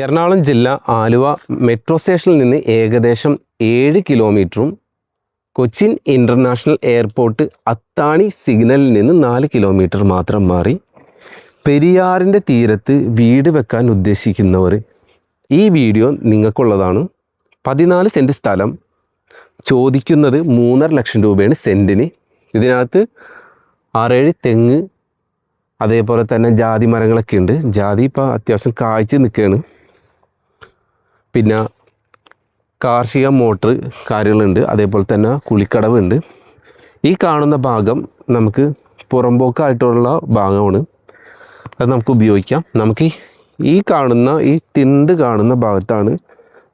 എറണാകുളം ജില്ല ആലുവ മെട്രോ സ്റ്റേഷനിൽ നിന്ന് ഏകദേശം ഏഴ് കിലോമീറ്ററും കൊച്ചിൻ ഇന്റർനാഷണൽ എയർപോർട്ട് അത്താണി സിഗ്നലിൽ നിന്ന് നാല് കിലോമീറ്റർ മാത്രം മാറി. പെരിയാറിന്റെ തീരത്ത് വീട് വെക്കാൻ ഉദ്ദേശിക്കുന്നവർ ഈ വീഡിയോ നിങ്ങൾക്കുള്ളതാണ്. പതിനാല് സെന്റ് സ്ഥലം ചോദിക്കുന്നത് മൂന്നര ലക്ഷം രൂപയാണ് സെന്റിന് ഇതിനകത്ത് ആറേഴ് തെങ്ങ് അതേപോലെ തന്നെ ജാതി മരങ്ങളൊക്കെ ഉണ്ട്. ജാതി ഇപ്പോൾ അത്യാവശ്യം കാഴ്ച നിൽക്കുകയാണ്. പിന്നെ കാർഷിക മോട്ടർ കാര്യങ്ങളുണ്ട്. അതേപോലെ തന്നെ കുളിക്കടവുണ്ട്. ഈ കാണുന്ന ഭാഗം നമുക്ക് പുറമ്പോക്കായിട്ടുള്ള ഭാഗമാണ്. അത് നമുക്ക് ഉപയോഗിക്കാം. നമുക്ക് ഈ- കാണുന്ന ഈ തിണ്ട് കാണുന്ന ഭാഗത്താണ്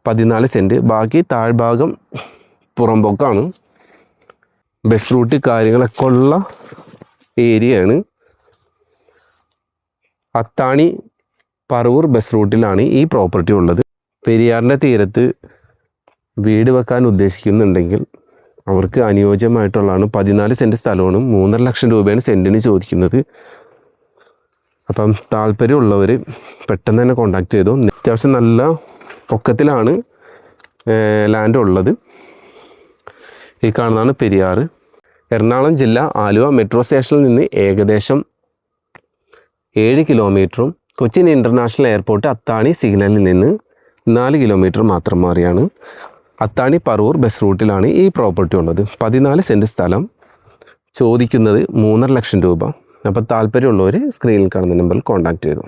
പതിനാല് സെന്റ് ബാക്കി താഴ്ഭാഗം പുറമ്പോക്കാണ്. ബസ് റൂട്ട് കാര്യങ്ങളൊക്കെ ഉള്ള ഏരിയയാണ്. അത്താണി പറവൂർ ബസ് റൂട്ടിലാണ് ഈ പ്രോപ്പർട്ടി ഉള്ളത്. പെരിയാറിന്റെ തീരത്ത് വീട് വെക്കാൻ ഉദ്ദേശിക്കുന്നുണ്ടെങ്കിൽ അവർക്ക് അനുയോജ്യമായിട്ടുള്ളതാണ് പതിനാല് സെന്റ് സ്ഥലമാണ്. മൂന്നര ലക്ഷം രൂപയാണ് സെന്റിന് ചോദിക്കുന്നത്. അപ്പം താല്പര്യമുള്ളവർ പെട്ടെന്ന് തന്നെ കോണ്ടാക്ട് ചെയ്തു. അത്യാവശ്യം നല്ല പൊക്കത്തിലാണ് ലാൻഡ് ഉള്ളത്. ഈ കാണുന്നതാണ് പെരിയാർ എറണാകുളം ജില്ല ആലുവ മെട്രോ സ്റ്റേഷനിൽ നിന്ന് ഏകദേശം ഏഴ് കിലോമീറ്ററും കൊച്ചിൻ ഇന്റർനാഷണൽ എയർപോർട്ട് അത്താണി സിഗ്നലിൽ നിന്ന് നാല് കിലോമീറ്റർ മാത്രം മാറിയാണ്. അത്താണി പറവൂർ ബസ് റൂട്ടിലാണ് ഈ പ്രോപ്പർട്ടി ഉള്ളത്. പതിനാല് സെന്റ് സ്ഥലം. ചോദിക്കുന്നത് മൂന്നര ലക്ഷം രൂപ. അപ്പോൾ താല്പര്യമുള്ളവർ സ്ക്രീനിൽ കാണുന്ന നമ്പറിൽ കോൺടാക്റ്റ് ചെയ്തു.